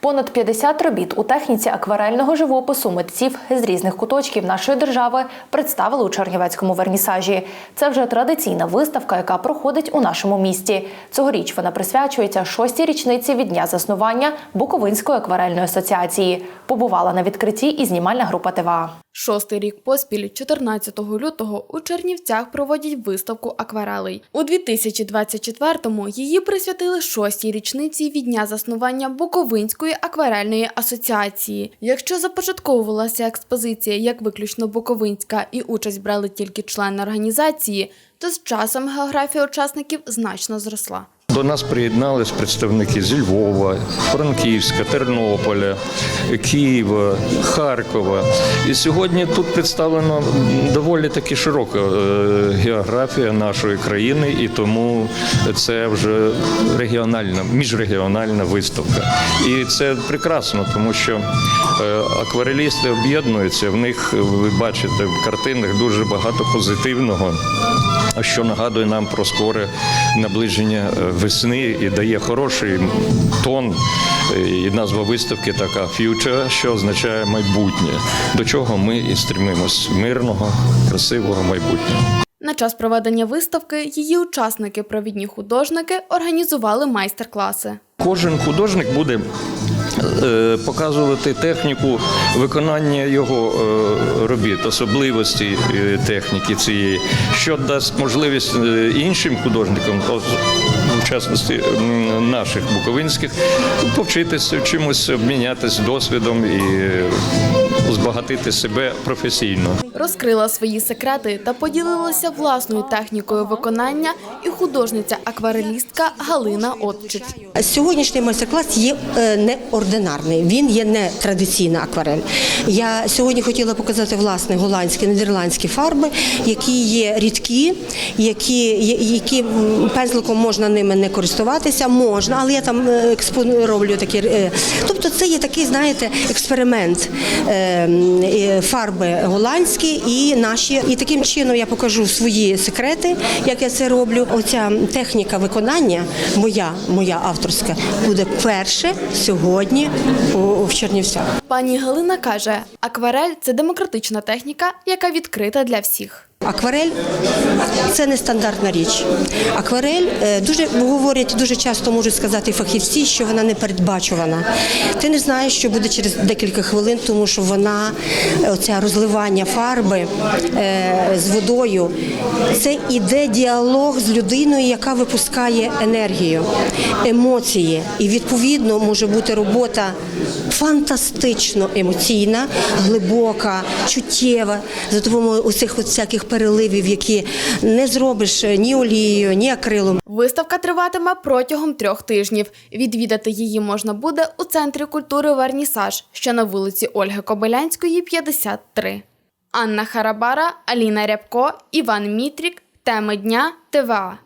Понад 50 робіт у техніці акварельного живопису митців з різних куточків нашої держави представили у Чернівецькому вернісажі. Це вже традиційна виставка, яка проходить у нашому місті. Цьогоріч вона присвячується шостій річниці від дня заснування Буковинської акварельної асоціації. Побувала на відкритті і знімальна група ТВА. Шостий рік поспіль, 14 лютого, у Чернівцях проводять виставку акварелей. У 2024-му її присвятили шостій річниці від дня заснування Буковинської акварельної асоціації. Якщо започатковувалася експозиція як виключно буковинська і участь брали тільки члени організації, то з часом географія учасників значно зросла. До нас приєднались представники зі Львова, Франківська, Тернополя, Києва, Харкова. І сьогодні тут представлена доволі таки широка е, географія нашої країни, і тому це вже регіональна, міжрегіональна виставка. І це прекрасно, тому що е, акварелісти об'єднуються. В них ви бачите в картинах дуже багато позитивного що нагадує нам про скоре наближення е, весни і дає хороший тон. Е, І назва виставки така «Future», що означає майбутнє, до чого ми і стремимось мирного, красивого майбутнього. На час проведення виставки її учасники, провідні художники, організували майстер-класи. Кожен художник буде е, показувати техніку виконання його е, робіт, особливості техніки цієї, що дасть можливість іншим художникам, в частності наших буковинських, повчитися чимось, обмінятися досвідом і збагатити себе професійно. Розкрила свої секрети та поділилася власною технікою виконання і художниця-акварелістка Галина Отчич. Сьогоднішній майстер-клас є е, неординарний, він є не традиційна акварель. Я сьогодні хотіла показати власне голландські, нідерландські фарби, які є рідкі, які, є- які пензликом можна ними не користуватися, можна, але я там е, роблю такі. е, Тобто це є такий, знаєте, експеримент е, фарби голландські і наші. І таким чином я покажу свої секрети, як я це роблю. Оця техніка виконання, моя, моя авторська, буде перше сьогодні в Чернівцях. Пані Галина каже, акварель це демократична техніка, яка відкрита для всіх. Акварель це нестандартна річ. Акварель е, дуже говорять, дуже часто можуть сказати фахівці, що вона не передбачувана. Ти не знаєш, що буде через декілька хвилин, тому що вона е, оце розливання фарби е, з водою. Це іде діалог з людиною, яка випускає енергію, емоції. І відповідно може бути робота фантастично емоційна, глибока, чуттєва за допомогою усіх всяких переливів, які не зробиш ні олією, ні акрилом. Виставка триватиме протягом трьох тижнів. Відвідати її можна буде у центрі культури Вернісаж, що на вулиці Ольги Кобилянської, 53. Анна Харабара, Аліна Рябко, Іван Мітрік. Теми дня ТВА.